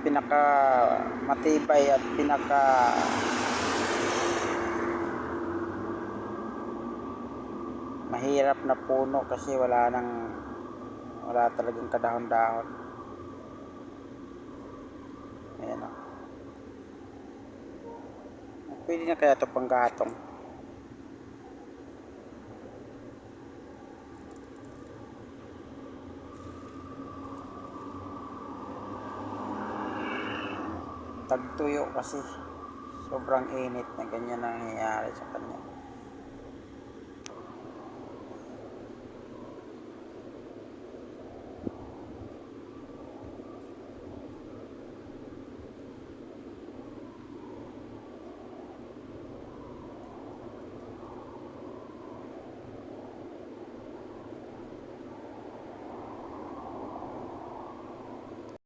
pinaka matibay at pinaka mahirap na puno kasi wala nang wala talagang kadahon-dahon. Ayan o. Pwede na kaya ito panggatong. Tagtuyo kasi sobrang init na ganyan ang nangyayari sa kanya.